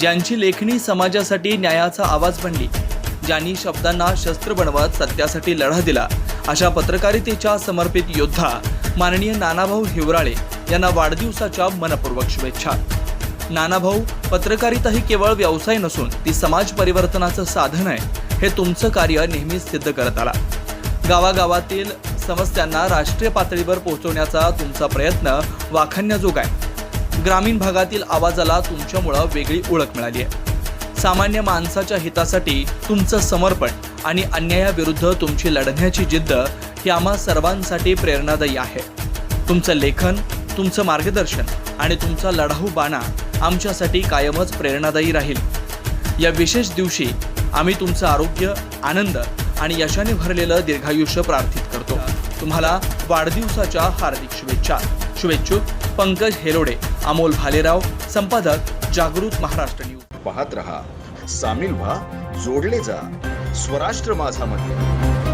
ज्यांची लेखणी समाजासाठी न्यायाचा आवाज बनली ज्यांनी शब्दांना शस्त्र बनवत सत्यासाठी लढा दिला अशा पत्रकारितेच्या समर्पित योद्धा माननीय नानाभाऊ हिवराळे यांना वाढदिवसाच्या मनपूर्वक शुभेच्छा. नानाभाऊ पत्रकारिता ही केवळ व्यवसाय नसून ती समाज परिवर्तनाचं साधन आहे हे तुमचं कार्य नेहमीच सिद्ध करत आला. गावागावातील समस्यांना राष्ट्रीय पातळीवर पोहोचवण्याचा तुमचा प्रयत्न वाखाणण्याजोगा आहे. ग्रामीण भागातील आवाजाला तुमच्यामुळं वेगळी ओळख मिळाली आहे. सामान्य माणसाच्या हितासाठी तुमचं समर्पण आणि अन्यायाविरुद्ध तुमची लढण्याची जिद्द ही आम्हा सर्वांसाठी प्रेरणादायी आहे. तुमचं लेखन तुमचं मार्गदर्शन आणि तुमचा लढाऊ बाणा आमच्यासाठी कायमच प्रेरणादायी राहील. या विशेष दिवशी आम्ही तुमचं आरोग्य आनंद आणि यशाने भरलेलं दीर्घायुष्य प्रार्थित करतो. तुम्हाला वाढदिवसाच्या हार्दिक शुभेच्छा. शुभेच्छुक पंकज हेरोडे अमोल भालेराव संपादक जागृत महाराष्ट्र न्यूज. पाहत रहा सामील व्हा जोडले जा स्वराष्ट्र माझा मध्ये